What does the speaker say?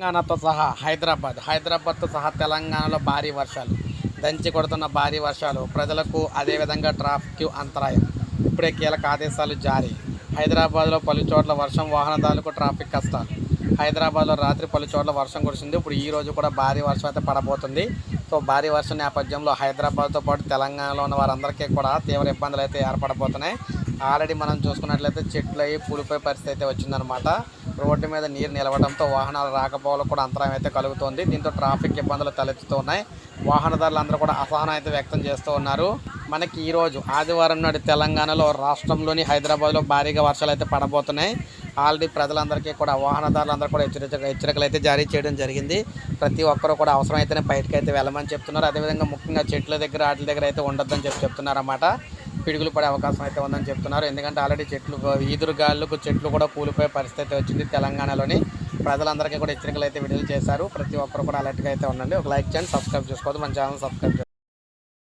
తెలంగాణతో సహా హైదరాబాద్ హైదరాబాద్తో సహా తెలంగాణలో భారీ వర్షాలు. దంచి కొడుతున్న భారీ వర్షాలు ప్రజలకు అదేవిధంగా ట్రాఫిక్ అంతరాయం. ఇప్పుడే కీలక ఆదేశాలు జారీ. హైదరాబాద్లో పలు చోట్ల వర్షం వాహనదారులకు ట్రాఫిక్ కష్టాలు. హైదరాబాద్లో రాత్రి పలు చోట్ల వర్షం కురిసింది. ఇప్పుడు ఈ రోజు కూడా భారీ వర్షం అయితే పడబోతుంది. సో భారీ వర్షం నేపథ్యంలో హైదరాబాద్తో పాటు తెలంగాణలో ఉన్న వారందరికీ కూడా తీవ్ర ఇబ్బందులు అయితే ఏర్పడబోతున్నాయి. ఆల్రెడీ మనం చూసుకున్నట్లయితే చెట్లు అయ్యి కూలిపోయే పరిస్థితి అయితే వచ్చిందనమాట రోడ్డు మీద నీరు నిలవడంతో వాహనాలు రాకపోవడం కూడా అంతరాయం అయితే కలుగుతోంది. దీంతో ట్రాఫిక్ ఇబ్బందులు తలెత్తుతున్నాయి. వాహనదారులందరూ కూడా అసహనం అయితే వ్యక్తం చేస్తూ ఉన్నారు. మనకి ఈరోజు ఆదివారం నాడు తెలంగాణలో రాష్ట్రంలోని హైదరాబాద్లో భారీగా వర్షాలు అయితే పడబోతున్నాయి. ఆల్రెడీ ప్రజలందరికీ కూడా వాహనదారులందరూ కూడా హెచ్చరిక హెచ్చరికలు అయితే జారీ చేయడం జరిగింది. ప్రతి ఒక్కరూ కూడా అవసరమైతేనే బయటకు అయితే వెళ్ళమని చెప్తున్నారు. అదేవిధంగా ముఖ్యంగా చెట్ల దగ్గర వాటి దగ్గర అయితే ఉండొద్దని చెప్పి చెప్తున్నారన్నమాట. పిడుగులు పడే అవకాశం అయితే ఉందని చెప్తున్నారు. ఎందుకంటే ఆల్రెడీ చెట్లు ఈదురుగాళ్ళకు చెట్లు కూడా కూలిపోయే పరిస్థితి వచ్చింది తెలంగాణలోని. ప్రజలందరికీ కూడా హెచ్చరికలు అయితే విడుదల చేశారు. ప్రతి ఒక్కరు కూడా అలర్ట్గా అయితే ఉండండి. ఒక లైక్ చేయండి సబ్స్క్రైబ్ చేసుకోవద్దు. మన ఛానల్ సబ్స్క్రైబ్